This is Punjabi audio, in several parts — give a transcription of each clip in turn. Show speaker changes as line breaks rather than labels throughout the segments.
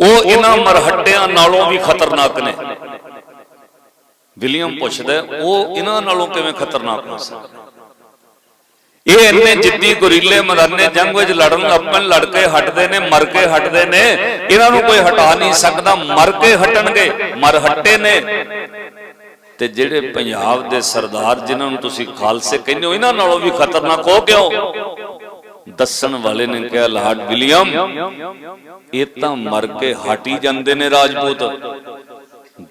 ਉਹ ਇਹਨਾਂ ਮਰਹੱਟਿਆਂ ਨਾਲੋਂ ਵੀ ਖਤਰਨਾਕ ਨੇ। ਵਿਲੀਅਮ ਪੁੱਛਦਾ, ਉਹ ਇਹਨਾਂ ਨਾਲੋਂ ਕਿਵੇਂ ਖਤਰਨਾਕ ਹੋ ਸਕਦਾ ਇਹ ਇੰਨੇ ਜਿੱਦੀ ਗੁਰੀਲੇ ਮਰਾਨੇ ਜੰਗ ਵਿੱਚ ਲੜਨ ਆਪਣ ਲੜ ਕੇ ਹਟਦੇ ਨੇ, ਮਰ ਕੇ ਹਟਦੇ ਨੇ। ਇਹਨਾਂ ਨੂੰ ਕੋਈ ਹਟਾ ਨਹੀਂ ਸਕਦਾ, ਮਰ ਕੇ ਹਟਣਗੇ, ਮਰਹੱਟੇ ਨੇ। ਤੇ ਜਿਹੜੇ ਪੰਜਾਬ ਦੇ ਸਰਦਾਰ ਜਿਨ੍ਹਾਂ ਨੂੰ ਤੁਸੀਂ ਖਾਲਸੇ ਕਹਿੰਦੇ ਹੋ, ਇਹਨਾਂ ਨਾਲੋਂ ਵੀ ਖਤਰਨਾਕ ਹੋ ਕਿਉਂ? ਦੱਸਣ ਵਾਲੇ ਨੇ ਕਿਹਾ ਲਾਰਡ ਵਿਲੀਅਮ, ਇਹ ਤਾਂ ਮਰ ਕੇ ਹਟ ਜਾਂਦੇ ਨੇ ਰਾਜਪੂਤ।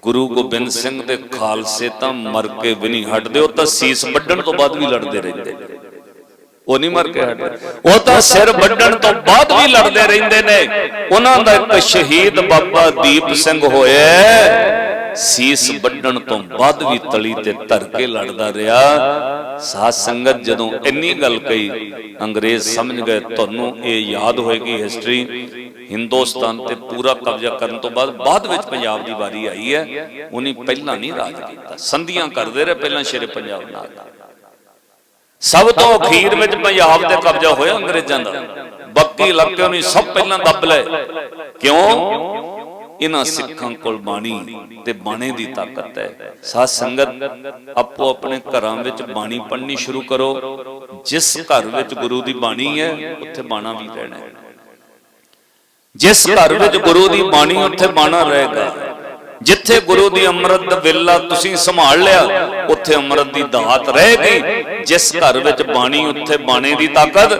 ਗੁਰੂ ਗੋਬਿੰਦ ਸਿੰਘ ਦੇ ਖਾਲਸੇ ਤਾਂ ਮਰ ਕੇ ਵੀ ਨਹੀਂ ਹਟਦੇ, ਉਹ ਤਾਂ ਸੀਸ ਵੱਢਣ ਤੋਂ ਬਾਅਦ ਵੀ ਲੜਦੇ ਰਹਿੰਦੇ ਨੇ। ਉਹ ਨਹੀਂ ਮਰ ਕੇ ਹਟਦੇ, ਉਹ ਤਾਂ ਸਿਰ ਵੱਢਣ ਤੋਂ ਬਾਅਦ ਵੀ ਲੜਦੇ ਰਹਿੰਦੇ ਨੇ। ਉਹਨਾਂ ਦਾ ਇੱਕ ਸ਼ਹੀਦ ਬਾਬਾ ਦੀਪ ਸਿੰਘ ਹੋਇਆ ਸੀਸ ਵੱਢਣ ਤੋਂ ਬਾਅਦ ਵੀ ਤਲੀ ਤੇ ਧਰ ਕੇ ਲੜਦਾ ਰਿਹਾ। ਸਾਧ ਸੰਗਤ ਜਦੋਂ ਇੰਨੀ ਗੱਲ ਕਹੀ, ਅੰਗਰੇਜ਼ ਸਮਝ ਗਏ, ਤੁਹਾਨੂੰ ਇਹ ਯਾਦ ਹੋਏਗੀ ਹਿਸਟਰੀ ਹਿੰਦੁਸਤਾਨ ਤੇ ਪੂਰਾ ਕਬਜ਼ਾ ਕਰਨ ਤੋਂ ਬਾਅਦ ਬਾਅਦ ਵਿੱਚ ਪੰਜਾਬ ਦੀ ਵਾਰੀ ਆਈ ਹੈ। ਉਹਨੇ ਪਹਿਲਾਂ ਨਹੀਂ ਰਾਜ ਕੀਤਾ, ਸੰਧੀਆਂ ਕਰਦੇ ਰਹੇ ਪਹਿਲਾਂ ਸ਼ੇਰੇ ਪੰਜਾਬ ਨਾਲ। ਸਭ ਤੋਂ ਅਖੀਰ ਵਿੱਚ ਪੰਜਾਬ ਤੇ ਕਬਜ਼ਾ ਹੋਇਆ ਅੰਗਰੇਜ਼ਾਂ ਦਾ। ਬਾਕੀ ਇਲਾਕੇ ਉਹਨੇ ਸਭ ਪਹਿਲਾਂ ਦੱਬ ਲਏ। ਕਿਉਂ? ਇਹਨਾਂ ਸਿੱਖਾਂ ਕੋਲ ਬਾਣੀ ਤੇ ਬਾਣੇ ਦੀ ਤਾਕਤ ਹੈ। ਸਾਧ ਸੰਗਤ, ਆਪੋ ਆਪਣੇ ਘਰਾਂ ਵਿੱਚ ਬਾਣੀ ਪੜ੍ਹਨੀ ਸ਼ੁਰੂ ਕਰੋ। ਜਿਸ ਘਰ ਵਿੱਚ ਗੁਰੂ ਦੀ ਬਾਣੀ ਹੈ, ਉੱਥੇ ਬਾਣਾ ਵੀ ਰਹਿਣਾ ਹੈ। ਜਿਸ ਘਰ ਵਿੱਚ ਗੁਰੂ ਦੀ ਬਾਣੀ, ਉੱਥੇ ਬਾਣਾ ਰਹੇਗਾ। ਜਿੱਥੇ ਗੁਰੂ ਦੀ ਅੰਮ੍ਰਿਤ ਦਾ ਵੇਲਾ ਤੁਸੀਂ ਸੰਭਾਲ ਲਿਆ, ਉੱਥੇ ਅੰਮ੍ਰਿਤ ਦੀ ਦਾਤ ਰਹੇਗੀ ਜਿਸ ਘਰ ਵਿੱਚ ਬਾਣੀ, ਉੱਥੇ ਬਾਣੇ ਦੀ ਤਾਕਤ,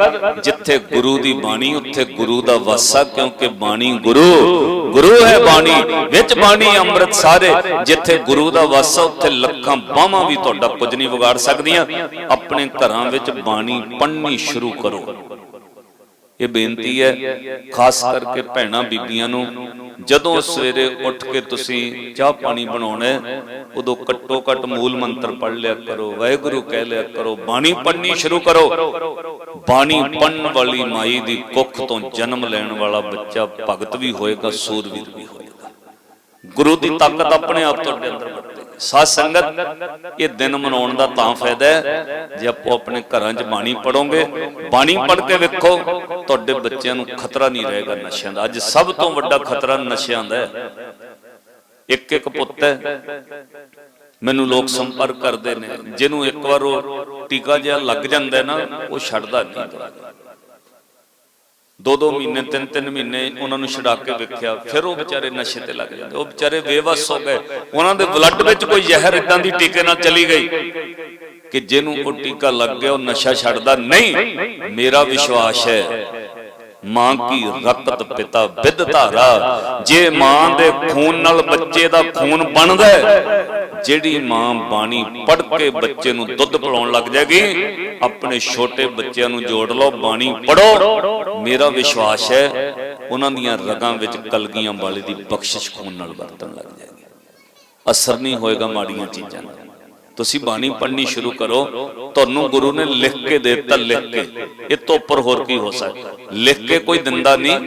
ਜਿੱਥੇ ਗੁਰੂ ਦੀ ਬਾਣੀ, ਉੱਥੇ ਗੁਰੂ ਦਾ ਵਾਸਾ, ਕਿਉਂਕਿ ਬਾਣੀ ਗੁਰੂ ਗੁਰੂ ਹੈ ਬਾਣੀ, ਵਿੱਚ ਬਾਣੀ ਅੰਮ੍ਰਿਤ ਸਾਰੇ। ਜਿੱਥੇ ਗੁਰੂ ਦਾ ਵਾਸਾ, ਉੱਥੇ ਲੱਖਾਂ ਬਾਹਾਂ ਵੀ ਤੁਹਾਡਾ ਕੁਝ ਨਹੀਂ ਵਿਗਾੜ ਸਕਦੀਆਂ। ਆਪਣੇ ਘਰਾਂ ਵਿੱਚ ਬਾਣੀ ਪੜ੍ਹਨੀ ਸ਼ੁਰੂ ਕਰੋ। ਇਹ ਬੇਨਤੀ ਹੈ, ਖਾਸ ਕਰਕੇ ਭੈਣਾਂ ਬੀਬੀਆਂ ਨੂੰ, ਜਦੋਂ ਸਵੇਰੇ ਉੱਠ ਕੇ ਤੁਸੀਂ ਚਾਹ ਪਾਣੀ ਬਣਾਉਣਾ ਉਦੋਂ ਘੱਟੋ ਘੱਟ ਮੂਲ ਮੰਤਰ ਪੜ੍ਹ ਲਿਆ ਕਰੋ, ਵਾਹਿਗੁਰੂ ਕਹਿ ਲਿਆ ਕਰੋ, ਬਾਣੀ ਪੜ੍ਹਨੀ ਸ਼ੁਰੂ ਕਰੋ। ਬਾਣੀ ਪੜਨ ਵਾਲੀ ਮਾਈ ਦੀ ਕੁੱਖ ਤੋਂ ਜਨਮ ਲੈਣ ਵਾਲਾ ਬੱਚਾ ਭਗਤ ਵੀ ਹੋਏਗਾ ਸੂਰਵੀਰ ਵੀ ਹੋਏਗਾ। ਗੁਰੂ ਦੀ ਤਾਕਤ ਆਪਣੇ ਆਪ ਤੁਹਾਡੇ ਅੰਦਰ ਸਾਧ ਸੰਗਤ, ਇਹ ਦਿਨ ਮਨਾਉਣ ਦਾ ਤਾਂ ਫਾਇਦਾ ਹੈ। ਜੇ ਆਪੋ ਆਪਣੇ ਘਰਾਂ 'ਚ ਬਾਣੀ ਪੜੋਗੇ ਬਾਣੀ ਪੜ੍ਹ ਕੇ ਵੇਖੋ, ਤੁਹਾਡੇ ਬੱਚਿਆਂ ਨੂੰ ਖਤਰਾ ਨਹੀਂ ਰਹੇਗਾ ਨਸ਼ਿਆਂ ਦਾ। ਅੱਜ ਸਭ ਤੋਂ ਵੱਡਾ ਖਤਰਾ ਨਸ਼ਿਆਂ ਦਾ ਹੈ। ਇੱਕ ਇੱਕ ਪੁੱਤ ਹੈ। ਮੈਨੂੰ ਲੋਕ ਸੰਪਰਕ ਕਰਦੇ ਨੇ। ਜਿਹਨੂੰ ਇੱਕ ਵਾਰ ਉਹ ਟੀਕਾ ਜਿਹਾ ਲੱਗ ਜਾਂਦਾ ਨਾ, ਉਹ ਛੱਡਦਾ ਨਹੀਂ। ਦੋ ਦੋ ਮਹੀਨੇ ਤਿੰਨ ਤਿੰਨ ਮਹੀਨੇ ਉਹਨਾਂ ਨੂੰ ਛਡਾ ਕੇ ਵੇਖਿਆ, ਫਿਰ ਉਹ ਵਿਚਾਰੇ ਨਸ਼ੇ ਤੇ ਲੱਗ ਜਾਂਦੇ। ਉਹ ਵਿਚਾਰੇ ਬੇਵਸ ਹੋ। ਗਏ ਉਹਨਾਂ ਦੇ ਬਲੱਡ ਵਿੱਚ ਕੋਈ ਜ਼ਹਿਰ ਇਦਾਂ ਦੀ ਟੀਕੇ ਨਾਲ ਚਲੀ ਗਈ ਕਿ ਜਿਹਨੂੰ ਉਹ ਟੀਕਾ ਲੱਗ ਗਿਆ, ਉਹ ਨਸ਼ਾ ਛੱਡਦਾ, ਨਹੀਂ, ਮੇਰਾ ਵਿਸ਼ਵਾਸ ਹੈ ਮਾਂ ਕੀ ਰਕਤ ਪਿਤਾ ਵਿਦ ਧਾਰਾ ਜੇ ਮਾਂ ਦੇ ਖੂਨ ਨਾਲ ਬੱਚੇ ਦਾ ਖੂਨ ਬਣਦਾ ਜਿਹੜੀ ਮਾਂ ਬਾਣੀ ਪੜ੍ਹ ਕੇ ਬੱਚੇ ਨੂੰ ਦੁੱਧ ਪਿਲਾਉਣ ਲੱਗ ਜਾਏਗੀ ਆਪਣੇ ਛੋਟੇ ਬੱਚਿਆਂ ਨੂੰ ਜੋੜ ਲਓ ਬਾਣੀ ਪੜੋ ਮੇਰਾ ਵਿਸ਼ਵਾਸ ਹੈ ਉਹਨਾਂ ਦੀਆਂ ਰਗਾਂ ਵਿੱਚ ਕਲਗੀਆਂ ਵਾਲੇ ਦੀ ਬਖਸ਼ਿਸ਼ ਖੂਨ ਨਾਲ ਵਰਤਣ ਲੱਗ ਜਾਏਗੀ। ਅਸਰ ਨਹੀਂ ਹੋਏਗਾ ਮਾੜੀਆਂ ਚੀਜ਼ਾਂ ਦਾ। ਤੁਸੀਂ ਬਾਣੀ ਪੜ੍ਹਨੀ ਸ਼ੁਰੂ ਕਰੋ, ਤੁਹਾਨੂੰ ਗੁਰੂ ਨੇ ਲਿਖ ਕੇ ਦੇ ਦਿੱਤਾ, ਲਿਖ ਕੇ। ਇਹ ਤੋਂ ਉੱਪਰ ਹੋਰ ਕੀ ਹੋ ਸਕਦਾ? ਲਿਖ ਕੇ ਕੋਈ ਦਿੰਦਾ ਨਹੀਂ।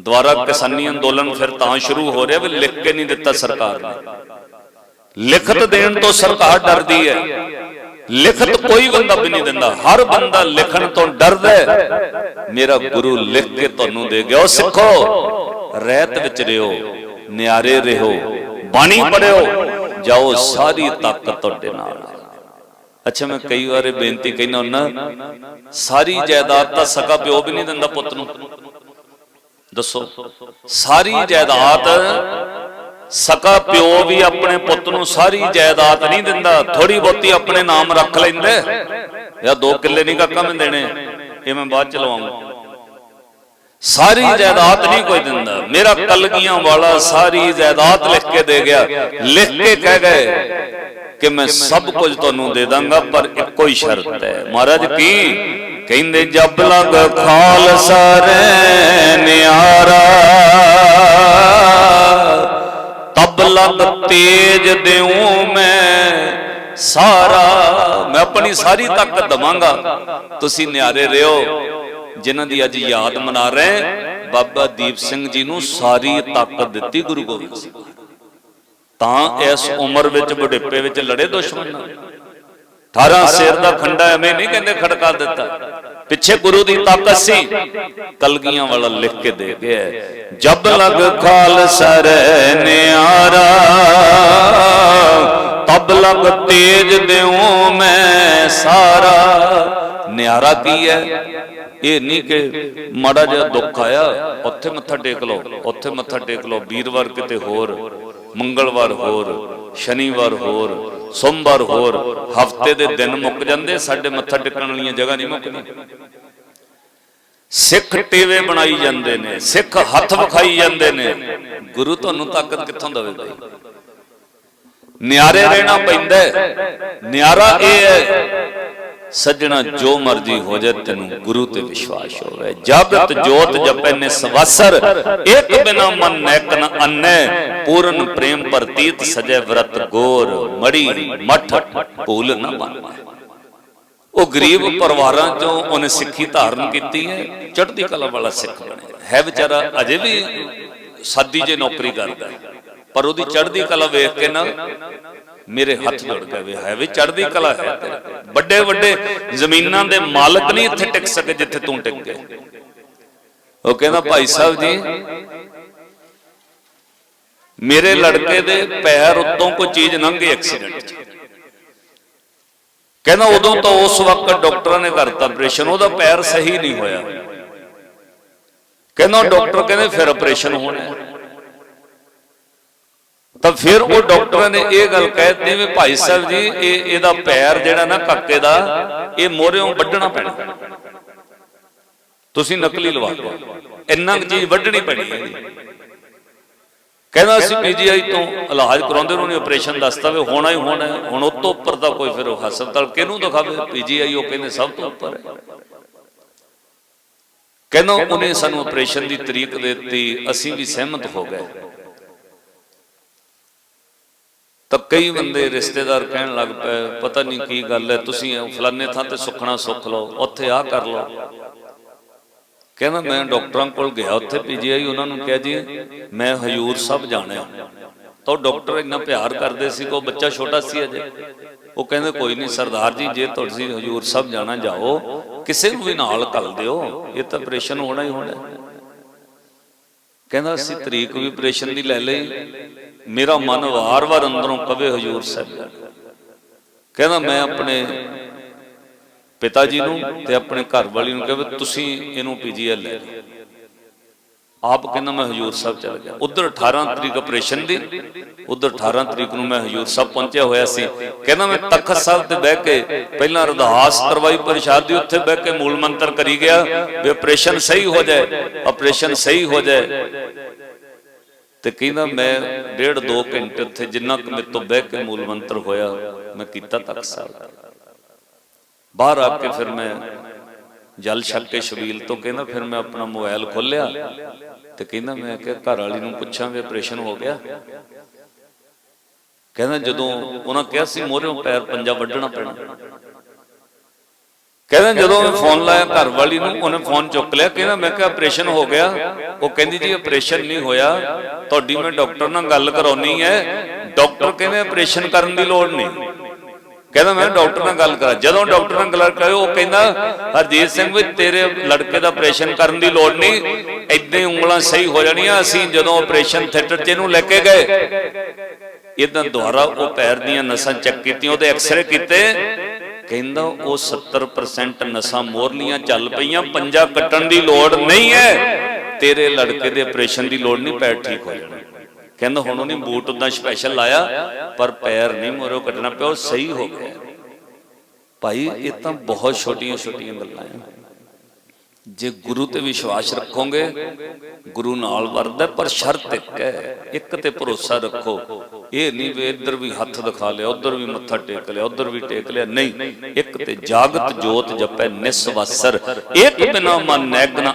ਦੁਆਰਾ ਕਿਸਾਨੀ ਅੰਦੋਲਨ ਫਿਰ ਤਾਂ ਸ਼ੁਰੂ ਹੋ ਰਿਹਾ ਵੀ ਲਿਖ ਕੇ ਨਹੀਂ ਦਿੱਤਾ ਸਰਕਾਰ ਨੇ। ਲਿਖਤ ਦੇਣ ਤੋਂ ਸਰਕਾਰ ਡਰਦੀ ਹੈ। ਲਿਖਤ ਕੋਈ ਬੰਦਾ ਵੀ ਨਹੀਂ ਦਿੰਦਾ। ਹਰ ਬੰਦਾ ਲਿਖਣ ਤੋਂ ਡਰਦਾ ਮੇਰਾ ਗੁਰੂ ਲਿਖ ਕੇ ਤੁਹਾਨੂੰ ਦੇ ਗਿਆ। ਉਹ ਸਿੱਖੋ, ਰਹਿਤ ਵਿੱਚ ਰਿਓ ਨਿਆਰੇ ਰਹੋ, ਬਾਣੀ ਪੜਿਓ ਜਾਓ ਸਾਰੀ ਤਾਕਤ ਤੁਹਾਡੇ ਨਾਲ। ਅੱਛਾ, ਮੈਂ ਕਈ ਵਾਰ ਇਹ ਬੇਨਤੀ ਕਹਿਣਾ ਹੁੰਦਾ ਸਾਰੀ ਜਾਇਦਾਦ ਤਾਂ ਸਕਾ ਪਿਓ ਵੀ ਨਹੀਂ ਦਿੰਦਾ ਪੁੱਤ ਨੂੰ। ਦੱਸੋ, ਸਾਰੀ ਜਾਇਦਾਦ ਸਕਾ ਪਿਓ ਵੀ ਆਪਣੇ ਪੁੱਤ ਨੂੰ ਸਾਰੀ ਜਾਇਦਾਦ ਨਹੀਂ ਦਿੰਦਾ ਥੋੜੀ ਬਹੁਤੀ ਆਪਣੇ ਨਾਮ ਰੱਖ ਲੈਂਦੇ। ਜਾਂ ਦੋ ਕਿੱਲੇ ਨਹੀਂ ਕਾਕਾ ਮੈਂ ਦੇਣੇ, ਇਹ ਮੈਂ ਬਾਅਦ ਚ ਲਵਾਂਗਾ। ਸਾਰੀ ਜਾਇਦਾਦ ਨਹੀਂ ਕੋਈ ਦਿੰਦਾ। ਮੇਰਾ ਕਲਗੀਆਂ ਵਾਲਾ ਸਾਰੀ ਜਾਇਦਾਦ ਲਿਖ ਕੇ ਦੇ ਗਿਆ। ਲਿਖ ਕੇ ਕਹਿ ਗਏ ਕਿ ਮੈਂ ਸਭ ਕੁਝ ਤੁਹਾਨੂੰ ਦੇ ਦਾਂਗਾ ਪਰ ਇੱਕੋ ਹੀ ਸ਼ਰਤ ਹੈ। ਮਹਾਰਾਜ ਕੀ? ਕਹਿੰਦੇ ਜਬ ਲਗ ਖਾਲਸਾ ਰੈ ਨਿਆਰਾ ਤਬ ਲਗ ਤੇਜ ਦੇਉ ਮੈਂ ਸਾਰਾ। ਮੈਂ ਆਪਣੀ ਸਾਰੀ ਤਾਕਤ ਦਵਾਂਗਾ। ਤੁਸੀਂ ਨਿਆਰੇ ਰਿਓ ਜਿਨ੍ਹਾਂ ਦੀ ਅੱਜ ਯਾਦ ਮਨਾ ਰਹੇ ਬਾਬਾ ਦੀਪ ਸਿੰਘ ਜੀ ਨੂੰ ਸਾਰੀ ਤਾਕਤ ਦਿੱਤੀ ਗੁਰੂ ਗੋਬਿੰਦ ਸਿੰਘ। ਤਾਂ ਇਸ ਉਮਰ ਵਿੱਚ ਬੁਢੇਪੇ ਵਿੱਚ ਲੜੇ ਦੁਸ਼ਮਣ ਨਾਲ। 18 ਸਿਰ ਦਾ ਖੰਡਾ ਐਵੇਂ ਨਹੀਂ ਕਹਿੰਦੇ ਖੜਕਾ ਦਿੱਤਾ। ਪਿੱਛੇ ਗੁਰੂ ਦੀ ਤਾਕਤ ਸੀ। ਕਲਗੀਆਂ ਵਾਲਾ ਲਿਖ ਕੇ ਦੇ ਗਿਆ ਜਬ ਲਗ ਖਾਲਸਰ ਨਿਆਰਾ, ਤਬ ਲਗ ਤੇਜ ਦਿਉ ਮੈਂ ਸਾਰਾ। ਨਿਆਰਾ ਕੀ ਹੈ? ਇਹ ਨਹੀਂ ਕਿ ਮਾੜਾ ਜਿਹਾ ਦੁੱਖ ਆਇਆ, ਉੱਥੇ ਮੱਥਾ ਟੇਕ ਲਓ, ਉੱਥੇ ਮੱਥਾ ਟੇਕ ਲਓ, ਵੀਰਵਾਰ ਕਿਤੇ ਹੋਰ, ਮੰਗਲਵਾਰ ਹੋਰ, ਸ਼ਨੀਵਾਰ ਹੋਰ, ਸੋਮਵਾਰ ਹੋਰ, ਹਫ਼ਤੇ ਦੇ ਦਿਨ ਮੁੱਕ ਜਾਂਦੇ, ਸਾਡੇ ਮੱਥਾ ਟੇਕਣ ਵਾਲੀਆਂ ਜਗ੍ਹਾ ਨਹੀਂ ਮੁੱਕਦੀਆਂ। ਸਿੱਖ ਟੇਵੇ ਬਣਾਈ ਜਾਂਦੇ ਨੇ, ਸਿੱਖ ਹੱਥ ਵਿਖਾਈ ਜਾਂਦੇ ਨੇ। ਗੁਰੂ ਤੁਹਾਨੂੰ ਤਾਕਤ ਕਿੱਥੋਂ ਦੇਵੇਗਾ ਜੀ? ਨਿਆਰੇ ਰਹਿਣਾ ਪੈਂਦਾ ਨਿਆਰਾ ਇਹ ਹੈ ਸੱਜਣਾ ਜੋ ਮਰਜ਼ੀ ਹੋ ਜਾਏ, ਤੈਨੂੰ ਗੁਰੂ ਤੇ ਵਿਸ਼ਵਾਸ ਹੋਵੇ। ਜਗਤ ਜੋਤ ਜਪੈ ਨੇ ਸਵਾਸਰ ਇੱਕ ਬਿਨਾ ਮਨ ਨੈਕ ਨ ਪੂਰਨ ਪ੍ਰੇਮ ਪ੍ਰਤੀਤ ਸਜੈ ਵਰਤ ਗੋਰ, ਮੜੀ ਮਠ ਭੂਲ ਨ ਮੰਨੈ। ਉਹ ਗਰੀਬ ਪਰਿਵਾਰਾਂ ਚੋਂ ਉਹਨੇ ਸਿੱਖੀ ਧਾਰਨ ਕੀਤੀ ਹੈ, ਚੜ੍ਹਦੀ ਕਲਾ ਵਾਲਾ ਸਿੱਖ ਬਣਿਆ ਹੈ ਵਿਚਾਰਾ ਅਜੇ ਵੀ ਸਾਦੀ ਜੇ ਨੌਕਰੀ ਕਰਦਾ, ਪਰ ਉਹਦੀ ਚੜ੍ਹਦੀ ਕਲਾ ਵੇਖ ਕੇ ਨਾ ਮੇਰੇ ਹੱਥ ਜੁੜ ਗਏ ਵੀ ਹੈ ਵੀ ਚੜ੍ਹਦੀ ਕਲਾ ਹੈ। ਤੇਰੇ। ਵੱਡੇ ਵੱਡੇ ਜ਼ਮੀਨਾਂ ਦੇ ਮਾਲਕ ਨਹੀਂ ਇੱਥੇ ਟਿਕ ਸਕੇ ਜਿੱਥੇ ਤੂੰ ਟਿਕ ਗਿਆ। ਉਹ ਕਹਿੰਦਾ ਭਾਈ ਸਾਹਿਬ ਜੀ ਮੇਰੇ ਲੜਕੇ ਦੇ ਪੈਰ ਉੱਤੋਂ ਕੋਈ ਚੀਜ਼ ਲੰਘੀ ਐਕਸੀਡੈਂਟ 'ਚ। ਕਹਿੰਦਾ ਉਦੋਂ ਤਾਂ ਉਸ ਵਕਤ ਡਾਕਟਰਾਂ ਨੇ ਕਰਤਾ ਆਪਰੇਸ਼ਨ ਉਹਦਾ ਪੈਰ ਸਹੀ ਨਹੀਂ ਹੋਇਆ। ਕਹਿੰਦਾ ਡਾਕਟਰ ਕਹਿੰਦੇ ਫਿਰ ਆਪਰੇਸ਼ਨ ਹੋਣਾ ਹੈ। ਤਾਂ ਫਿਰ ਉਹ ਡਾਕਟਰਾਂ ਨੇ ਇਹ ਗੱਲ ਕਹਿਤੀ ਵੀ ਭਾਈ ਸਾਹਿਬ ਜੀ ਇਹ ਇਹਦਾ ਪੈਰ ਜਿਹੜਾ ਨਾ ਕਾਕੇ ਦਾ ਇਹ ਮੋਰਿਓਂ ਵੱਢਣਾ ਪੈਣਾ। ਤੁਸੀਂ ਨਕਲੀ ਲਵਾ ਦਿਓ ਇੰਨਾ ਕੁ ਚੀਜ਼ ਵੱਢਣੀ ਪੈਣੀ ਹੈ। ਕਹਿੰਦਾ ਅਸੀਂ ਪੀਜੀਆਈ ਤੋਂ ਇਲਾਜ ਕਰਾਉਂਦੇ ਉਹਨੇ ਆਪਰੇਸ਼ਨ ਦੱਸਤਾ ਵੀ ਹੋਣਾ ਹੀ ਹੋਣਾ ਹੈ। ਹੁਣ ਉਹ ਤੋਂ ਉੱਪਰ ਦਾ ਕੋਈ ਫਿਰ ਉਹ ਹਸਪਤਾਲ ਕਿਹਨੂੰ ਦਿਖਾਵੇ? ਪੀਜੀਆਈ ਉਹ ਕਹਿੰਦੇ ਸਭ ਤੋਂ ਉੱਪਰ ਹੈ। ਕਹਿੰਦਾ ਉਹਨੇ ਸਾਨੂੰ ਆਪਰੇਸ਼ਨ ਦੀ ਤਰੀਕ ਦੇ ਦਿੱਤੀ ਅਸੀਂ ਵੀ ਸਹਿਮਤ ਹੋ ਗਏ। ਤਾਂ ਕਈ ਬੰਦੇ ਰਿਸ਼ਤੇਦਾਰ ਕਹਿਣ ਲੱਗ ਪਏ ਪਤਾ ਨਹੀਂ ਕੀ ਗੱਲ ਹੈ ਤੁਸੀਂ ਫਲਾਣੇ ਥਾਂ ਤੇ ਸੁਖਣਾ ਸੁੱਖ ਲਓ ਉੱਥੇ ਆ ਕਰ ਲਓ। ਕਹਿੰਦਾ ਮੈਂ ਡਾਕਟਰਾਂ ਕੋਲ ਗਿਆ ਉੱਥੇ ਪੀਜੀਆਈ ਉਹਨਾਂ ਨੂੰ ਕਿਹਾ ਜੀ ਮੈਂ ਹਯੂਰ ਸਾਹਿਬ ਜਾਣਾ ਤਾਂ ਉਹ ਡਾਕਟਰ ਇੰਨਾ ਪਿਆਰ ਕਰਦੇ ਸੀ ਕਿ ਉਹ ਬੱਚਾ ਛੋਟਾ ਸੀ ਅਜੇ। ਉਹ ਕਹਿੰਦੇ ਕੋਈ ਨਹੀਂ ਸਰਦਾਰ ਜੀ ਜੇ ਤੁਸੀਂ ਹਯੂਰ ਸਾਹਿਬ ਜਾਣਾ ਜਾਓ ਕਿਸੇ ਨੂੰ ਵੀ ਨਾਲ ਕੱਲ ਦਿਓ ਇਹ ਤਾਂ ਆਪਰੇਸ਼ਨ ਹੋਣਾ ਹੀ ਹੋਣਾ ਹੈ। ਕਹਿੰਦਾ ਅਸੀਂ ਤਰੀਕ ਵੀ ਆਪਰੇਸ਼ਨ ਦੀ ਲੈ ਲਈ। ਮੇਰਾ ਮਨ ਵਾਰ-ਵਾਰ ਅੰਦਰੋਂ ਕਵੇ, ਹਜੂਰ ਸਾਹਿਬ। ਕਹਿੰਦਾ, ਮੈਂ ਆਪਣੇ ਪਿਤਾ ਜੀ ਨੂੰ ਤੇ ਆਪਣੇ ਘਰ ਵਾਲੀ ਨੂੰ ਕਿਹਾ ਤੁਸੀਂ ਇਹਨੂੰ ਪੀਜੀਐਲ ਲੈ ਆਪ ਕਹਿੰਦਾ, ਮੈਂ ਹਜੂਰ ਸਾਹਿਬ ਚਲ ਗਿਆ। ਉਧਰ 18 ਤਰੀਕ ਆਪਰੇਸ਼ਨ ਦੀ, ਉਧਰ 18 ਤਰੀਕ ਨੂੰ ਮੈਂ ਹਜੂਰ ਸਾਹਿਬ ਪਹੁੰਚਿਆ ਹੋਇਆ ਸੀ। ਕਹਿੰਦਾ, ਮੈਂ ਤਖਤ ਸਾਹਿਬ ਤੇ ਬਹਿ ਕੇ ਪਹਿਲਾਂ ਅਰਦਾਸ ਕਰਵਾਈ ਪ੍ਰਸ਼ਾਦ ਦੀ ਉੱਥੇ ਬਹਿ ਕੇ ਮੂਲ ਮੰਤਰ ਕਰੀ ਗਿਆ ਵੀ ਆਪਰੇਸ਼ਨ ਸਹੀ ਹੋ ਜਾਏ ਆਪਰੇਸ਼ਨ ਸਹੀ ਹੋ ਜਾਏ। ਤੇ ਕਹਿੰਦਾ ਮੈਂ ਡੇਢ ਦੋ ਘੰਟੇ ਉੱਥੇ ਜਿੰਨਾ ਕੁ ਮੇਰੇ ਤੋਂ ਬਹਿ ਕੇ ਮੂਲ ਮੰਤਰ ਹੋਇਆ ਮੈਂ ਕੀਤਾ ਸਾਹਿਬ ਦਾ। ਬਾਹਰ ਆ ਕੇ ਫਿਰ ਮੈਂ ਜਲ ਛਕ ਕੇ ਸ਼ਬੀਲ ਤੋਂ ਕਹਿੰਦਾ ਫਿਰ ਮੈਂ ਆਪਣਾ ਮੋਬਾਈਲ ਖੋਲਿਆ। ਤੇ ਕਹਿੰਦਾ ਮੈਂ ਕਿ ਘਰ ਵਾਲੀ ਨੂੰ ਪੁੱਛਾਂ ਵੀ ਆਪਰੇਸ਼ਨ ਹੋ ਗਿਆ। ਕਹਿੰਦਾ ਜਦੋਂ ਉਹਨਾਂ ਕਿਹਾ ਸੀ ਮੋਹਰਿਓਂ ਪੈਰ ਪੰਜਾ ਵੱਢਣਾ ਪੈਣਾ। ਕਹਿੰਦਾ ਜਦੋਂ ਮੈਂ ਫੋਨ ਲਾਇਆ ਘਰ ਵਾਲੀ ਨੂੰ ਉਹਨੇ ਫੋਨ ਚੁੱਕ ਲਿਆ ਕਹਿੰਦਾ ਮੈਂ ਕਿਹਾ ਆਪਰੇਸ਼ਨ ਹੋ ਗਿਆ। ਉਹ ਕਹਿੰਦੀ ਜੀ ਆਪਰੇਸ਼ਨ ਨਹੀਂ ਹੋਇਆ। ਤੁਹਾਡੀ ਮੈਂ ਡਾਕਟਰ ਨਾਲ ਗੱਲ ਕਰਾਉਣੀ ਹੈ। ਡਾਕਟਰ ਕਹਿੰਦੇ ਆਪਰੇਸ਼ਨ ਕਰਨ ਦੀ ਲੋੜ ਨਹੀਂ। ਕਹਿੰਦਾ ਮੈਂ ਡਾਕਟਰ ਨਾਲ ਗੱਲ ਕਰਾਂ। ਜਦੋਂ ਡਾਕਟਰ ਨਾਲ ਗੱਲ ਕਰਾਇਓ ਉਹ ਕਹਿੰਦਾ ਹਰਜੀਤ ਸਿੰਘ ਵੀ ਤੇਰੇ ਲੜਕੇ ਦਾ ਆਪਰੇਸ਼ਨ ਕਰਨ ਦੀ ਲੋੜ ਨਹੀਂ। ਇਦਾਂ ਉਂਗਲਾਂ ਸਹੀ ਹੋ ਜਾਣੀਆਂ ਅਸੀਂ ਜਦੋਂ ਆਪਰੇਸ਼ਨ ਥੀਏਟਰ 'ਚ ਇਹਨੂੰ ਲੈ ਕੇ ਗਏ ਇਦਾਂ ਦੁਆਰਾ ਉਹ ਪੈਰ ਦੀਆਂ ਨਸਾਂ ਚੈੱਕ ਕੀਤੀਆਂ ਉਹਦੇ ਐਕਸ-ਰੇ ਕੀਤੇ। ਕਹਿੰਦਾ ਉਹ 70% ਨਸਾਂ ਮੋਰਲੀਆਂ ਚੱਲ ਪਈਆਂ, ਪੰਜਾ ਕੱਟਣ ਦੀ ਲੋੜ ਨਹੀਂ ਹੈ। ਤੇਰੇ ਲੜਕੇ ਦੇ ਆਪਰੇਸ਼ਨ ਦੀ ਲੋੜ ਨਹੀਂ, ਪੈਰ ਠੀਕ ਹੋ ਜਾਣਾ। ਕਹਿੰਦਾ ਹੁਣ ਉਹਨੇ ਬੂਟ ਉਦਾਂ ਸਪੈਸ਼ਲ ਲਾਇਆ, ਪਰ ਪੈਰ ਨਹੀਂ ਮੋਰੋ ਕੱਟਣਾ ਪਿਆ, ਉਹ ਸਹੀ ਹੋ ਗਿਆ। ਭਾਈ, ਇਹ ਤਾਂ ਬਹੁਤ ਛੋਟੀਆਂ ਛੋਟੀਆਂ ਗੱਲਾਂ ਆ। ਜੇ ਗੁਰੂ ਤੇ ਵਿਸ਼ਵਾਸ ਰੱਖੋਗੇ, ਗੁਰੂ ਨਾਲ ਵਰਦਾ ਪਰ ਸ਼ਰਤ ਇੱਕ ਹੈ, ਇੱਕ ਤੇ ਭਰੋਸਾ ਰੱਖੋ। ਇਹ ਨਹੀਂ ਵੀ ਇੱਧਰ ਵੀ ਹੱਥ ਦਿਖਾ ਲਿਆ, ਉੱਧਰ ਵੀ ਮੱਥਾ ਟੇਕ ਲਿਆ, ਉੱਧਰ ਵੀ ਟੇਕ ਲਿਆ। ਨਹੀਂ, ਇੱਕ ਤੇ ਜਾਗਤ ਜੋਤ ਜਪੈ ਨਿਸਵਸਰ, ਇੱਕ ਬਿਨਾ ਮਨ ਨੈਕ ਨ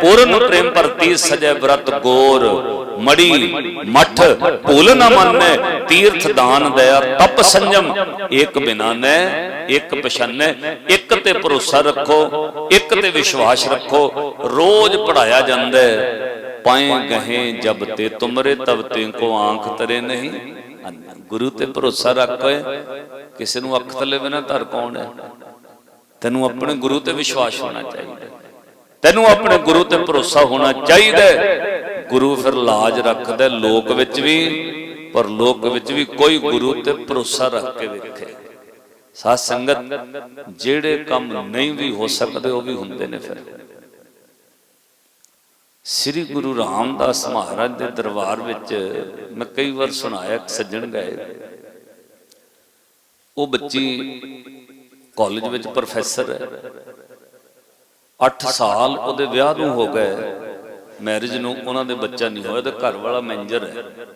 ਪੂਰਨ ਪ੍ਰੇਮ ਪ੍ਰਤੀ ਸਜੈ ਬ੍ਰਤ ਗੋਰ। ਮੜੀ ਮਠ, ਭੁੱਲ ਨਾ ਮੰਨੈ, ਤੀਰਥ ਦਾਨ ਦਇਆ ਤਪ ਸੰਜਮ। ਇੱਕ ਬਿਨਾ ਨੈ ਇੱਕ ਪਛਾਨੈ, ਇੱਕ ਤੇ ਭਰੋਸਾ ਰੱਖੋ, ਇੱਕ ਤੇ ਵਿਸ਼ਵਾਸ ਰੱਖੋ, ਰੋਜ਼ ਪੜਾਇਆ ਜਾਂਦਾ ਹੈ। ਪਾਏ ਗਹੇ ਜਬ ਤੇ ਤੁਮਰੇ ਤਬ ਤੇ ਕੋ ਆਂਖ ਤਰੇ ਨਹੀਂ। ਗੁਰੂ ਤੇ ਭਰੋਸਾ ਰੱਖ ਓਏ, ਕਿਸੇ ਨੂੰ ਅੱਖ ਥੱਲੇ ਬਿਨਾ ਧਰ ਕੌਣ ਹੈ ਤੈਨੂੰ ਆਪਣੇ ਗੁਰੂ ਤੇ ਵਿਸ਼ਵਾਸ ਹੋਣਾ ਚਾਹੀਦਾ। ਤੈਨੂੰ ਆਪਣੇ ਗੁਰੂ ਤੇ ਭਰੋਸਾ ਹੋਣਾ ਚਾਹੀਦਾ। ਗੁਰੂ ਫਿਰ ਲਾਜ ਰੱਖਦਾ, ਲੋਕ ਵਿੱਚ ਵੀ, ਪਰ ਲੋਕ ਵਿੱਚ ਵੀ ਕੋਈ ਗੁਰੂ ਤੇ ਭਰੋਸਾ ਰੱਖ ਕੇ ਵੇਖੇ। ਸਾਧ ਸੰਗਤ, ਜਿਹੜੇ ਕੰਮ ਨਹੀਂ ਵੀ ਹੋ ਸਕਦੇ, ਉਹ ਵੀ ਹੁੰਦੇ ਨੇ ਫਿਰ। ਸ੍ਰੀ ਗੁਰੂ ਰਾਮਦਾਸ ਮਹਾਰਾਜ ਦੇ ਦਰਬਾਰ ਵਿੱਚ ਮੈਂ ਕਈ ਵਾਰ ਸੁਣਾਇਆ ਸੱਜਣ ਗਏ। ਉਹ ਬੱਚੀ ਕਾਲਜ ਵਿੱਚ ਪ੍ਰੋਫੈਸਰ ਹੈ। 8 ਸਾਲ ਉਹਦੇ ਵਿਆਹ ਨੂੰ ਹੋ ਗਏ। ਮੈਰਿਜ ਨੂੰ ਉਹਨਾਂ ਦੇ ਬੱਚਾ ਨਹੀਂ ਹੋਇਆ ਤੇ ਘਰ ਵਾਲਾ ਮੈਨੇਜਰ ਹੈ।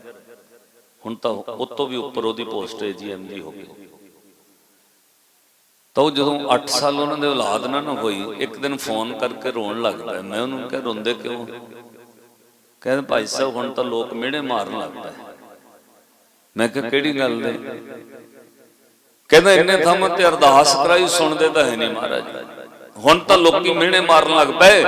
ਹੁਣ ਤਾਂ ਉਹ ਤੋਂ ਵੀ ਉੱਪਰ ਉਹਦੀ ਪੋਸਟ ਹੈ ਜੀ ਐਮਜੀ ਹੋ ਗਈ। ਤਾਂ ਉਹ ਜਦੋਂ 8 ਸਾਲ ਉਹਨਾਂ ਦੇ ਔਲਾਦ ਨਾ ਨਾ ਹੋਈ, ਇੱਕ ਦਿਨ ਫੋਨ ਕਰਕੇ ਰੋਣ ਲੱਗ ਪਿਆ। ਮੈਂ ਉਹਨੂੰ ਕਿਹਾ, ਰੋਂਦੇ ਕਿਉਂ? ਕਹਿੰਦੇ, ਭਾਈ ਸਾਹਿਬ, ਹੁਣ ਤਾਂ ਲੋਕ ਮਿਹਣੇ ਮਾਰਨ ਲੱਗ ਪਏ। ਮੈਂ ਕਿਹਾ, ਕਿਹੜੀ ਗੱਲ ਦੇ ਕਹਿੰਦਾ, ਇੰਨੇ ਥਾਵਾਂ ਤੇ ਅਰਦਾਸ ਕਰਾਈ, ਸੁਣਦੇ ਤਾਂ ਹੈ ਨਹੀਂ ਮਹਾਰਾਜ। ਹੁਣ ਤਾਂ ਲੋਕੀ ਮਿਹਣੇ ਮਾਰਨ ਲੱਗ ਪਏ।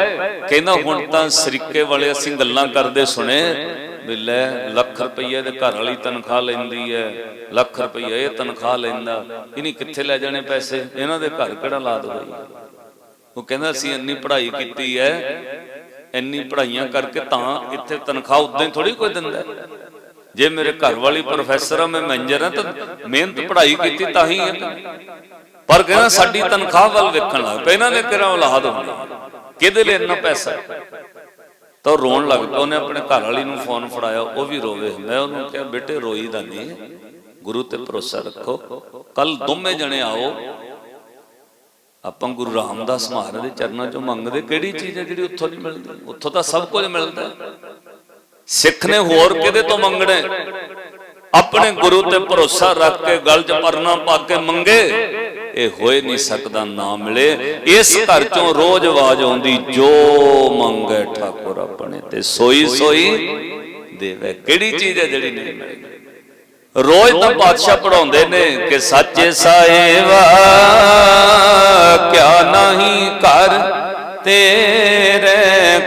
ਕਹਿੰਦਾ, ਹੁਣ ਤਾਂ ਸਰੀਕੇ ਵਾਲੇ ਅਸੀਂ ਗੱਲਾਂ ਕਰਦੇ ਸੁਣੇ। ਵੀ ਲੈ ਲੱਖ ਰੁਪਈਏ ਦੇ ਘਰ ਵਾਲੀ ਤਨਖਾਹ ਲੈਂਦੀ ਹੈ, ਲੱਖ ਰੁਪਈਆ ਇਹ ਤਨਖਾਹ ਲੈਂਦਾ। ਇਹਨੀ ਕਿੱਥੇ ਲੈ ਜਾਣੇ ਪੈਸੇ? ਇਹਨਾਂ ਦੇ ਘਰ ਕਿਹੜਾ ਲਾਦ ਹੋਈ? ਉਹ ਕਹਿੰਦਾ, ਅਸੀਂ ਇੰਨੀ ਪੜ੍ਹਾਈ ਕੀਤੀ ਹੈ, ਇੰਨੀ ਪੜ੍ਹਾਈਆਂ ਕਰਕੇ ਤਾਂ ਇੱਥੇ ਤਨਖਾਹ ਉਦਾਂ ਹੀ ਥੋੜੀ ਕੋਈ ਦਿੰਦਾ ਜੇ ਮੇਰੇ ਘਰ ਵਾਲੀ ਪ੍ਰੋਫੈਸਰ ਆ, ਮੈਂ ਮੈਨੇਜਰ ਆ, ਤਾਂ ਮਿਹਨਤ ਪੜ੍ਹਾਈ ਕੀਤੀ ਤਾਂ ਹੀ ਹੈ। ਪਰ ਕਹਿੰਦਾ, ਸਾਡੀ ਤਨਖਾਹ ਵੱਲ ਵੇਖਣ ਲੱਗ ਪਏ ਇਹਨਾਂ ਨੇ ਕਿਹੜਾ ਔਲਾਦ ਹੋਣੀ ਕਿਹਦੇ ਲਈ ਇੰਨਾ ਪੈਸਾ ਹੈ? ਤਾਂ ਉਹ ਰੋਣ ਲੱਗ ਪਿਆ, ਉਹਨੇ ਆਪਣੇ ਘਰ ਵਾਲੀ ਨੂੰ ਫੋਨ ਫੜਾਇਆ, ਉਹ ਵੀ ਰੋਵੇ। ਮੈਂ ਉਹਨੂੰ ਕਿਹਾ, ਬੇਟੇ, ਰੋਈ ਦਾ ਨਹੀਂ, ਗੁਰੂ ਤੇ ਭਰੋਸਾ ਰੱਖੋ। ਕੱਲ ਦੋਵੇਂ ਜਣੇ ਆਓ, ਆਪਾਂ ਗੁਰੂ ਰਾਮਦਾਸ ਮਹਾਰਾਜ ਦੇ ਚਰਨਾਂ ਚੋਂ ਮੰਗਦੇ, ਕਿਹੜੀ ਚੀਜ਼ ਹੈ ਜਿਹੜੀ ਉੱਥੋਂ ਨਹੀਂ ਮਿਲਦੀ? ਉੱਥੋਂ ਤਾਂ ਸਭ ਕੁਝ ਮਿਲਦਾ ਸਿੱਖ ਨੇ ਹੋਰ ਕਿਹਦੇ ਤੋਂ ਮੰਗਣਾ? ਆਪਣੇ ਗੁਰੂ ਤੇ ਭਰੋਸਾ ਰੱਖ ਕੇ, ਗਲ 'ਚ ਪਰਨਾ ਪਾ ਕੇ ਮੰਗੇ। ਇਹ ਹੋਏ ਨਹੀਂ ਸਕਦਾ ਨਾ ਮਿਲੇ। ਇਸ ਘਰ ਚੋਂ ਰੋਜ਼ ਆਵਾਜ਼ ਆਉਂਦੀ ਜੋ ਮੰਗੇ ਠਾਕੁਰ ਆਪਣੇ ਤੇ। ਸੋਈ ਸੋਈ ਦੇਵੇ। ਕਿਹੜੀ ਚੀਜ਼ ਹੈ ਜਿਹੜੀ ਨਹੀਂ ਮਿਲੇਗੀ ਰੋਜ਼ ਤਾਂ ਬਾਦਸ਼ਾਹ ਪੜਾਉਂਦੇ ਨੇ ਕਿ ਸੱਚੇ ਸਾਹਿਬਾ ਕਿਆ ਨਹੀਂ ਕਰ ਤੇਰੇ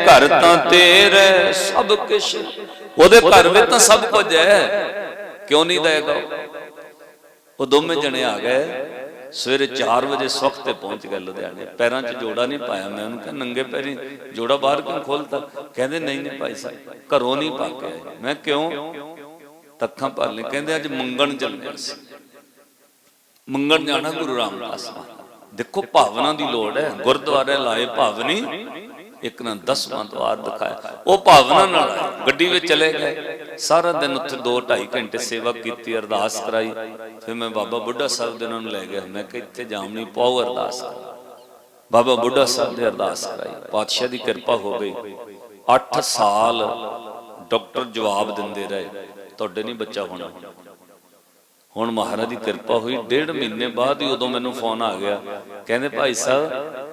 ਘਰ ਤਾਂ ਤੇਰੇ ਸਭ ਕੁਛ। ਉਹਦੇ ਘਰ ਵਿੱਚ ਤਾਂ ਸਭ ਕੁਝ ਹੈ। ਕਿਉਂ ਨਹੀਂ ਦੇਗਾ ਉਹ ਦੋਵੇਂ ਜਣੇ ਆ ਗਏ। ਸਵੇਰੇ 4 ਵਜੇ ਸੁਖ ਤੇ ਪਹੁੰਚ ਗਏ ਲੁਧਿਆਣੇ। ਪੈਰਾਂ 'ਚ ਜੋੜਾ ਨਹੀਂ ਪਾਇਆ ਮੈਂ, ਉਹਨੂੰ ਕਿਹਾ, ਨੰਗੇ ਪੈਰੀ, ਜੋੜਾ ਬਾਹਰ ਕਿਉਂ ਖੋਲਤਾ? ਕਹਿੰਦੇ, ਨਹੀਂ ਨਹੀਂ ਭਾਈ ਸਾਹਿਬ, ਘਰੋਂ ਨਹੀਂ ਪਾ ਕੇ ਆਏ। ਮੈਂ ਕਿਉਂ? ਤੱਖਾਂ ਭਰ ਲਈ ਕਹਿੰਦੇ, ਅੱਜ ਮੰਗਣ ਚੱਲੇ ਸੀ ਮੰਗਣ ਜਾਣਾ ਗੁਰੂ ਰਾਮਦਾਸ ਮਹਾਰਾਜ ਦੇਖੋ, ਭਾਵਨਾ ਦੀ ਲੋੜ ਹੈ। ਗੁਰਦੁਆਰੇ ਲਾਏ ਭਾਵਨੀ ਇੱਕ ਨਾ 10ਵਾਂ ਦਵਾਰ ਦਿਖਾਇਆ। ਉਹ ਭਾਵਨਾ ਨਾਲ ਗੱਡੀ ਵਿੱਚ ਚਲੇ ਗਏ। ਸਾਰਾ ਦਿਨ ਉੱਥੇ 2 2.5 ਘੰਟੇ ਸੇਵਾ ਕੀਤੀ, ਅਰਦਾਸ ਕਰਾਈ। ਫਿਰ ਮੈਂ ਬਾਬਾ ਬੁੱਢਾ ਸਾਹਿਬ ਦੇ ਉਹਨਾਂ ਨੂੰ ਲੈ ਗਿਆ। ਮੈਂ ਕਿ ਇੱਥੇ ਜਾਮਨੀ ਪਾਓ, ਅਰਦਾਸ ਬਾਬਾ ਬੁੱਢਾ ਸਾਹਿਬ ਦੇ ਅਰਦਾਸ ਕਰਾਈ। ਪਾਤਸ਼ਾਹ ਦੀ ਕਿਰਪਾ ਹੋ ਗਈ। 8 ਸਾਲ ਡਾਕਟਰ ਜਵਾਬ ਦਿੰਦੇ ਰਹੇ। ਤੁਹਾਡੇ ਨਹੀਂ ਬੱਚਾ ਹੋਣਾ। ਹੁਣ ਮਹਾਰਾਜ ਦੀ ਕਿਰਪਾ ਹੋਈ। ਡੇਢ ਮਹੀਨੇ ਬਾਅਦ ਹੀ ਉਦੋਂ ਮੈਨੂੰ ਫੋਨ ਆ ਗਿਆ। ਕਹਿੰਦੇ, ਭਾਈ ਸਾਹਿਬ,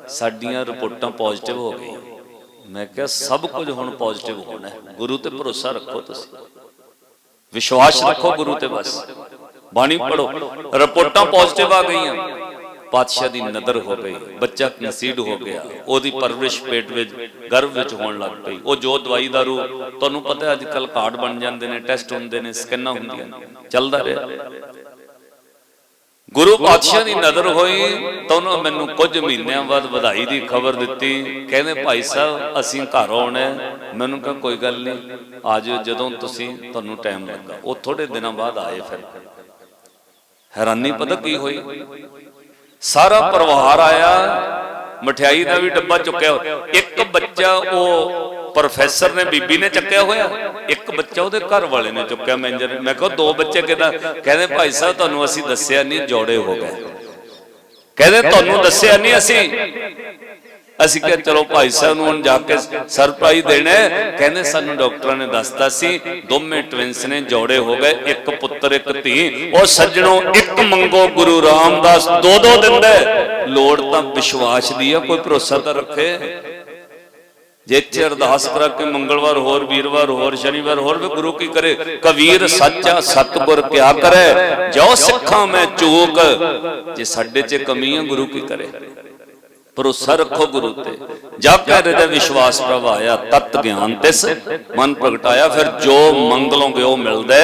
ਸਾਡੀਆਂ ਰਿਪੋਰਟਾਂ ਪੋਜ਼ਿਟਿਵ ਹੋ ਗਈਆਂ। ਮੈਂ ਕਿਹਾ ਸਭ ਕੁਝ ਹੁਣ ਪੋਜ਼ਿਟਿਵ ਹੋਣਾ ਹੈ। ਗੁਰੂ ਤੇ ਭਰੋਸਾ ਰੱਖੋ ਤੁਸੀਂ। ਵਿਸ਼ਵਾਸ ਰੱਖੋ ਗੁਰੂ ਤੇ ਬਸ। ਬਾਣੀ ਪੜੋ ਰਿਪੋਰਟਾਂ ਪੋਜ਼ਿਟਿਵ ਆ ਗਈਆਂ। ਪਾਤਸ਼ਾਹ ਦੀ ਨਦਰ ਹੋ ਗਈ। ਬੱਚਾ ਕਨਸੀਡ ਹੋ ਗਿਆ। ਉਹਦੀ ਪਰਵਰਿਸ਼ ਪੇਟ ਵਿੱਚ, ਗਰਭ ਵਿੱਚ ਹੋਣ ਲੱਗ ਪਈ। ਉਹ ਜੋ ਦਵਾਈ ਦਾਰੂ ਤੁਹਾਨੂੰ ਪਤਾ ਅੱਜ ਕੱਲ ਕਾਰਡ ਬਣ ਜਾਂਦੇ ਨੇ, ਟੈਸਟ ਹੁੰਦੇ ਨੇ, ਸਕੈਨਾਂ ਹੁੰਦੀਆਂ ਨੇ। ਚੱਲਦਾ ਰਿਹਾ। ਗੁਰੂ ਪਾਤਸ਼ਾਹ ਦੀ ਨਜ਼ਰ ਹੋਈ ਤਾਂ ਉਹਨਾਂ ਮੈਨੂੰ ਕੁਝ ਮਹੀਨਿਆਂ ਬਾਅਦ ਵਧਾਈ ਦੀ ਖਬਰ ਦਿੱਤੀ। ਕਹਿੰਦੇ ਭਾਈ ਸਾਹਿਬ ਅਸੀਂ ਘਰ ਆਉਣਾ। ਮੈਨੂੰ ਕਿਹਾ ਕੋਈ ਗੱਲ ਨਹੀਂ। ਆ ਜਾਓ ਜਦੋਂ ਤੁਸੀਂ ਤੁਹਾਨੂੰ ਟਾਈਮ ਲੱਗਾ ਉਹ ਥੋੜੇ ਦਿਨਾਂ ਬਾਅਦ ਆਏ ਫਿਰ। ਹੈਰਾਨੀ ਪਤਾ ਕੀ ਹੋਈ? ਸਾਰਾ ਪਰਿਵਾਰ ਆਇਆ। ਮਠਿਆਈ ਦਾ ਵੀ ਡੱਬਾ ਚੁੱਕਿਆ। ਇੱਕ ਬੱਚਾ ਉਹ ਪ੍ਰੋਫੈਸਰ ਨੇ ਬੀਬੀ ਨੇ ਚੱਕਿਆ ਹੋਇਆ। ਇੱਕ ਬੱਚਾ ਉਹਦੇ ਘਰ ਵਾਲੇ ਨੇ ਚੁੱਕਿਆ ਮੈਨੇਜਰ। ਮੈਂ ਕਿਹਾ, ਦੋ ਬੱਚੇ ਕਿਦਾਂ? ਕਹਿੰਦੇ, ਭਾਈ ਸਾਹਿਬ, ਤੁਹਾਨੂੰ ਅਸੀਂ ਦੱਸਿਆ ਨਹੀਂ, ਜੋੜੇ ਹੋ ਗਏ। ਕਹਿੰਦੇ, ਤੁਹਾਨੂੰ ਦੱਸਿਆ ਨਹੀਂ ਅਸੀਂ। ਅਸੀਂ ਕਿਹਾ, ਚਲੋ ਭਾਈ ਸਾਹਿਬ ਨੂੰ ਹੁਣ ਜਾ ਕੇ ਸਰਪ੍ਰਾਈਜ਼ ਦੇਣਾ ਕਹਿੰਦੇ, ਸਾਨੂੰ ਡਾਕਟਰਾਂ ਨੇ ਦੱਸਤਾ ਸੀ ਦੋਵੇਂ ਟਵਿੰਸ ਨੇ ਜੋੜੇ ਹੋ ਗਏ, ਇੱਕ ਪੁੱਤਰ, ਇੱਕ ਧੀ। ਉਹ ਸੱਜਣੋ, ਇੱਕ ਮੰਗੋ, ਗੁਰੂ ਰਾਮਦਾਸ ਦੋ ਦੋ ਦਿੰਦਾ ਲੋੜ ਤਾਂ ਵਿਸ਼ਵਾਸ ਦੀ ਆ, ਕੋਈ ਭਰੋਸਾ ਤਾਂ ਰੱਖੇ। ਜੇ ਇੱਥੇ ਅਰਦਾਸ ਕਰਾ ਕੇ ਮੰਗਲਵਾਰ ਹੋਰ, ਵੀਰਵਾਰ ਹੋਰ, ਸ਼ਨੀਵਾਰ ਹੋਰ ਵੀ ਗੁਰੂ ਕੀ ਕਰੇ? ਕਬੀਰ ਸੱਚਾ ਸਤਗੁਰ ਕਿਆ ਕਰੇ? ਜੋ ਸਿੱਖਾਂ ਮੈਂ ਚੂਕ, ਜੇ ਸਾਡੇ 'ਚ ਕਮੀ ਗੁਰੂ ਕੀ ਕਰੇ? ਭਰੋਸਾ ਰੱਖੋ ਗੁਰੂ ਤੇ। ਜਬ ਕਹ ਹਿਰਦੇ ਵਿਸ਼ਵਾਸ ਪ੍ਰਵਾਇਆ ਤਤ ਗਿਆਨ ਤਿਸ। ਮਨ ਪ੍ਰਗਟਾਇਆ, ਫਿਰ ਜੋ ਮੰਗ ਲਓਗੇ ਉਹ ਮਿਲਦਾ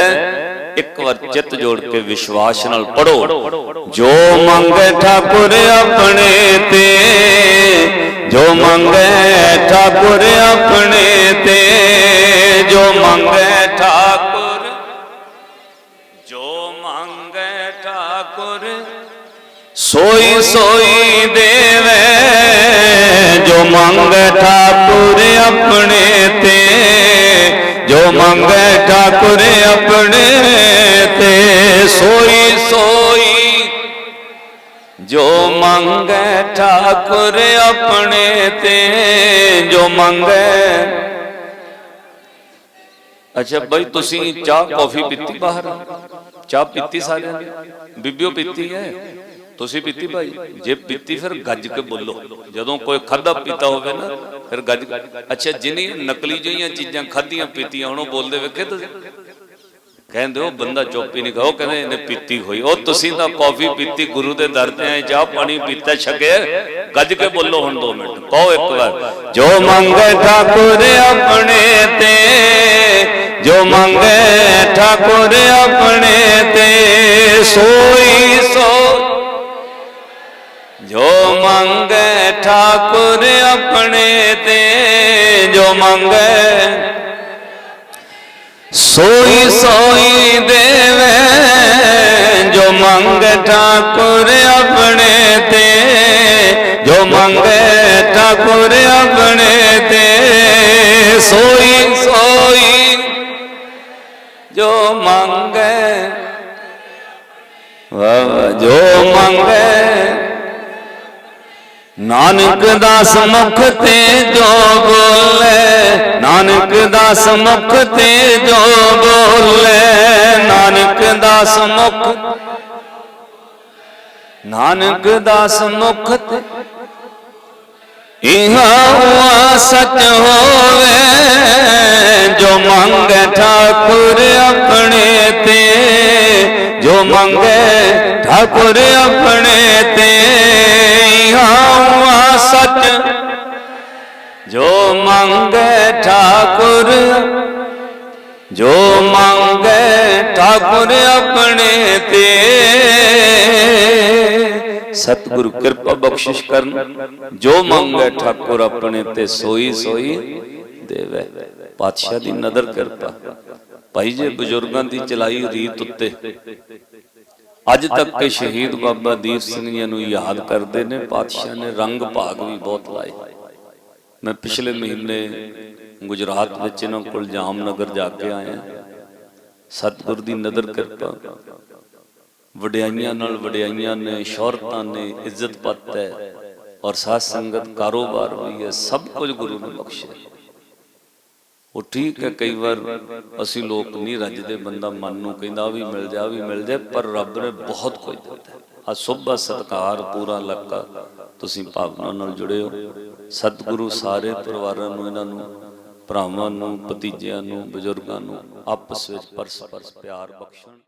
ਇੱਕ ਵਾਰ ਚਿੱਤ ਜੋੜ ਕੇ ਵਿਸ਼ਵਾਸ ਨਾਲ ਪੜੋ ਜੋ ਮੰਗੇ ਠਾਕੁਰ ਆਪਣੇ ਤੇ ਜੋ ਮੰਗੇ ਠਾਕੁਰ ਆਪਣੇ ਤੇ, ਜੋ ਮੰਗੇ ਠਾਕੁਰ, ਜੋ ਮੰਗੇ ਠਾਕੁਰ, ਸੋਈ ਸੋਈ ਦੇਵੇ, ਜੋ ਮੰਗੇ ਠਾਕੁਰ ਆਪਣੇ ਤੇ, ਜੋ ਮੰਗੇ ਠਾਕੁਰ ਆਪਣੇ ਤੇ, ਸੋਈ ਸੋਈ ਜੋ ਮੰਗੇ ਠਾਕੁਰ ਆਪਣੇ ਤੇ, ਜੋ ਮੰਗੇ। ਅੱਛਾ ਬਈ, ਤੁਸੀਂ ਚਾਹ, ਕੌਫੀ ਪੀਤੀ ਬਾਹਰ? ਚਾਹ ਪੀਤੀ ਸਾਰਿਆਂ ਨੇ? ਬੀਬੀਓ ਪੀਤੀ ਹੈ? ਤੁਸੀਂ ਪੀਤੀ ਭਾਈ? ਜੇ ਪੀਤੀ ਫਿਰ ਗੱਜ ਕੇ ਬੋਲੋ। ਜਦੋਂ ਕੋਈ ਖਾਦਾ ਪੀਤਾ ਹੋਵੇ ਨਾ, ਫਿਰ ਗੱਜ ਅੱਛਾ ਜਿਨੀ ਨਕਲੀ ਜਿਹੀਆਂ ਚੀਜ਼ਾਂ ਖਾਧੀਆਂ, ਪੀਤੀਆਂ, ਹੁਣ ਉਹ ਬੋਲਦੇ ਵੇਖੇ ਤੁਸੀਂ? ਕਹਿੰਦੇ ਉਹ ਬੰਦਾ ਚੋਪੀ ਹੀ ਨਹੀਂ ਗਾ ਕਹਿੰਦੇ ਇਹਨੇ ਪੀਤੀ ਹੋਈ। ਉਹ ਤੁਸੀਂ ਤਾਂ ਕੌਫੀ ਪੀਤੀ, ਗੁਰੂ ਦੇ ਦਰ ਤੇ ਆਏ ਚਾਹ ਪਾਣੀ ਪੀਤਾ ਛਕਿਆ ਗੱਜ ਕੇ ਬੋਲੋ ਹੁਣ 2 ਮਿੰਟ, ਕਹੋ ਇੱਕ ਵਾਰ। ਜੋ ਮੰਗੇ ਠਾਕੁਰ ਆਪਣੇ ਤੇ, ਜੋ ਮੰਗੇ ਠਾਕੁਰ ਆਪਣੇ ਤੇ, ਸੋਈ ਸੋ। ਜੋ ਮੰਗੇ ਠਾਕੁਰ ਆਪਣੇ ਤੇ, ਜੋ ਮੰਗੇ ਸੋਈ ਸੋਈ ਦੇਵੇ ਜੋ ਮੰਗ ਠਾਕੁਰ ਆਪਣੇ ਤੇ ਜੋ ਮੰਗੇ ਠਾਕੁਰ ਆਪਣੇ ਤੇ। ਸੋਈ ਸੋਈ ਜੋ ਮੰਗੇ ਜੋ ਮੰਗੇ ਨਾਨਕ ਦਾਸ ਮੁਖ ਤੇ ਜੋ ਬੋਲੇ, ਨਾਨਕ ਦਾਸ ਮੁਖ ਤੇ ਜੋ ਬੋਲੇ, ਨਾਨਕ ਦਾਸ ਮੁਖ ਨਾਨਕ ਦਾਸ ਮੁਖ ਤੇ ਇਹਾ ਹੁਆ ਸਚ ਹੋਵੇ, ਜੋ ਮੰਗੇ ਠਾਕੁਰ ਆਪਣੇ ਤੇ, ਜੋ ਮੰਗੇ ਠਾਕੁਰ ਆਪਣੇ ਤੇ। ਇਹਾ ਹੁਆ ਸਚ। ਜੋ ਮੰਗੇ ਠਾਕੁਰ, ਜੋ ਮੰਗੇ ਠਾਕੁਰ ਆਪਣੇ ਤੇ। ਸਤਿਗੁਰੂ ਕਿਰਪਾ ਬਖਸ਼ਿਸ਼ ਕਰਨ। ਜੋ ਮੰਗੇ ਠਾਕੁਰ ਆਪਣੇ ਤੇ ਸੋਈ ਸੋਈ ਦੇਵੇ। ਪਾਤਸ਼ਾਹ ਦੀ ਨਦਰ ਕਿਰਪਾ। ਭਾਈ ਜੇ, ਬਜ਼ੁਰਗਾਂ ਦੀ ਚਲਾਈ ਰੀਤ ਉੱਤੇ। ਅੱਜ ਤੱਕ ਸ਼ਹੀਦ ਬਾਬਾ ਦੀਪ ਸਿੰਘ ਜੀ ਨੂੰ ਯਾਦ ਕਰਦੇ ਨੇ ਪਾਤਸ਼ਾਹ ਨੇ ਰੰਗ ਭਾਗ ਵੀ ਬਹੁਤ ਲਾਏ। ਮੈਂ ਪਿਛਲੇ ਮਹੀਨੇ ਗੁਜਰਾਤ ਵਿੱਚ ਇਹਨਾਂ ਕੋਲ ਜਾਮਨਗਰ ਜਾ ਕੇ ਆਇਆ ਸਤਿਗੁਰ ਦੀ ਨਦਰ ਕਿਰਪਾ ਵਡਿਆਈਆਂ ਨਾਲ ਵਡਿਆਈਆਂ ਨੇ ਸ਼ੌਹਰਤਾਂ ਨੇ ਇੱਜ਼ਤ ਪੱਤ ਹੈ ਔਰ ਸਾਧ ਸੰਗਤ ਕਾਰੋਬਾਰ ਵੀ ਹੈ ਸਭ ਕੁਝ ਗੁਰੂ ਨੇ ਬਖਸ਼ਿਆ। ਉਹ ਠੀਕ ਹੈ, ਕਈ ਵਾਰ ਅਸੀਂ ਲੋਕ ਨਹੀਂ ਰੱਜਦੇ, ਬੰਦਾ ਮਨ ਨੂੰ ਕਹਿੰਦਾ ਵੀ ਮਿਲ ਜਾ, ਵੀ ਮਿਲ ਜਾ, ਪਰ ਰੱਬ ਨੇ ਬਹੁਤ ਕੁਝ ਦਿੱਤਾ। ਆ ਸੁਭਾ ਸਤਕਾਰ ਪੂਰਾ ਲੱਕਾ ਤੁਸੀਂ ਭਾਵਨਾ ਨਾਲ ਜੁੜੇ ਹੋ। ਸਤਿਗੁਰੂ ਸਾਰੇ ਪਰਿਵਾਰਾਂ ਨੂੰ, ਇਹਨਾਂ ਨੂੰ, ਭਰਾਵਾਂ ਨੂੰ, ਭਤੀਜਿਆਂ ਨੂੰ, ਬਜ਼ੁਰਗਾਂ ਨੂੰ ਆਪਸ ਵਿੱਚ ਪਰਸਪਰ ਪਿਆਰ ਬਖਸ਼ਣ।